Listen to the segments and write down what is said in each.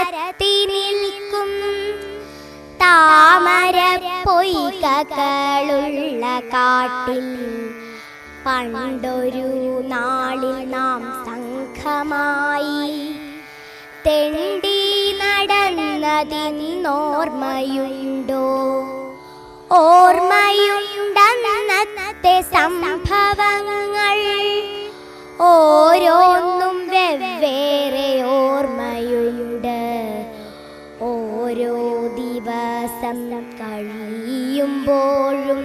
പരത്തി നിൽക്കും താമര പൊയ്കകളുള്ള കാട്ടിൽ പണ്ടൊരു നാളിൽ നാം സംഘമായി തെണ്ടി നടന്നതിന്നോർമ്മയുണ്ടോ ഓർമ്മയുണ്ടെന്നത്തെ സംഭവങ്ങൾ ഓരോന്നും വെവ്വേറെ ദിവസം കഴിയുമ്പോഴും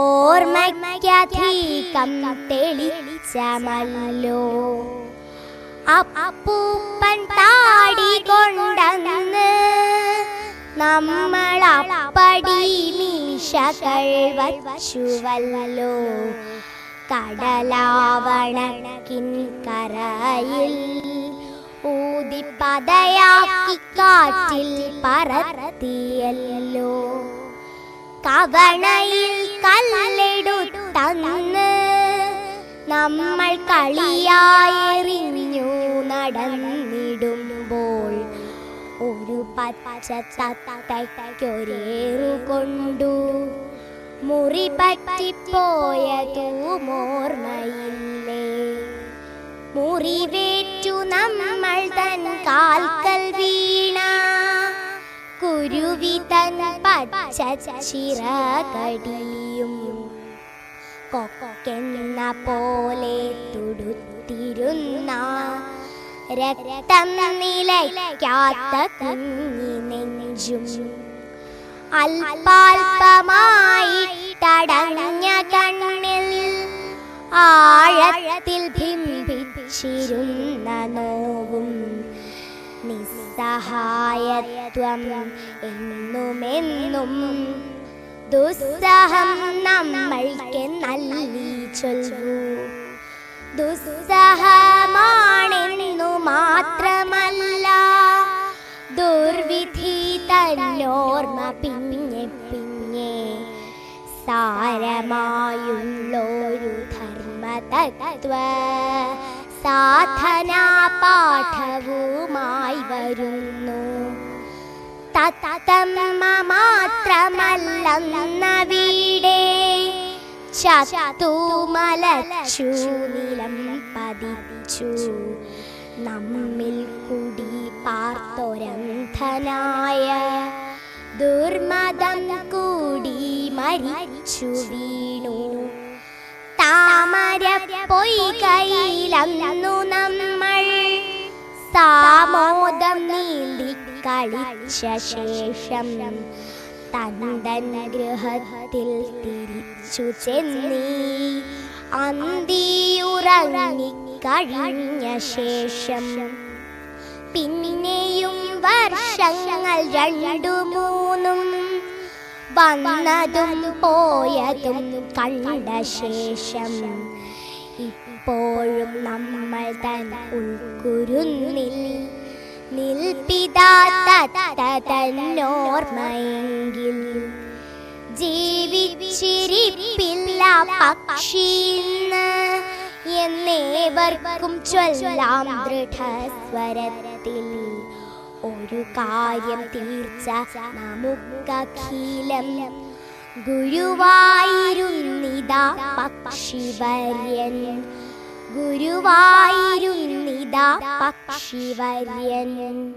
ഓർമ്മയ്ക്കധികം തെളിച്ചമല്ലോ. അപ്പൂപ്പൻ താടി കൊണ്ടന്ന് നമ്മൾ അപ്പടി മീശകൾ വച്ചുവല്ലോ. കടലാവണക്കിൻ കരയിൽ ഊതിപ്പതയാക്കി കാറ്റിൽ പറത്തിയല്ലോ കവണയിൽ കല്ലെടുത്തന്ന് നമ്മൾ കളിയായെറിഞ്ഞു നടന്നിടുമ്പോൾ ഒരു പച്ച തത്തയ്ക്കൊരേറു കൊണ്ടു മുറി പറ്റിപ്പോയതുമോർമ്മയില്ലേ മുറിവേറ്റു നമ്മൾ ചിറകടിയും കൊക്കെന്ന പോലെ തുടുത്തിരുന്ന രക്തം നിലയ്ക്കാത്ത കുഞ്ഞി നെഞ്ചും തടഞ്ഞ കണ്ണിൽ ആഴത്തിൽ ഭിംഭിച്ചിരുന്ന നോവും നിസ്സഹായത്വം എന്നുമെന്നും ദുസ്സഹം നമ്മൾക്ക് നൽകി ചൊല്ലു ദുസ്സഹമാണെന്നു മാത്രമല്ല ദുർവിധി തന്നോർമ്മ പിന്നെ പിന്നെ സാരമായുള്ളൊരു ധർമ്മതത്വ സാധനാ പാഠവുമായി വരുന്നു തത്തമ്മ മാത്രമല്ലെന്ന വീടേ ചത്തുമലച്ചു നിലം പതിച്ചു. നമ്മിൽ കുടി പാർത്തൊരന്ധനായ ദുർമതം കൂടി മരിച്ചു വീണു. താമര പൊയ്കയിലന്നു നമ്മൾ സാമോദം നീന്തി കളിച്ച ശേഷം തണ്ടൻ ഗൃഹത്തിൽ തിരിച്ചു ചെന്നീ. അന്തിയുറങ്ങി കഴിഞ്ഞ ശേഷം പിന്നെയും വർഷങ്ങൾ രണ്ടു മൂന്നും വന്നതും പോയതും കണ്ട ശേഷം ഇപ്പോഴും നമ്മൾ തൻ ഉൾക്കുരുന്നിൽ നിൽപ്പിതാത്ത ജീവിച്ചിരിപ്പില്ല പക്ഷീന്ന് എന്നേവർക്കും ചൊല്ലാം ദൃഢസ്വരത്തിൽ ഒരു കാര്യം തീർച്ച നമുക്കഖിലം ഗുരുവായിരുന്നിതാ പക്ഷിവര്യൻ. ഗുരുവായിരുന്നിതാ പക്ഷിവര്യൻ.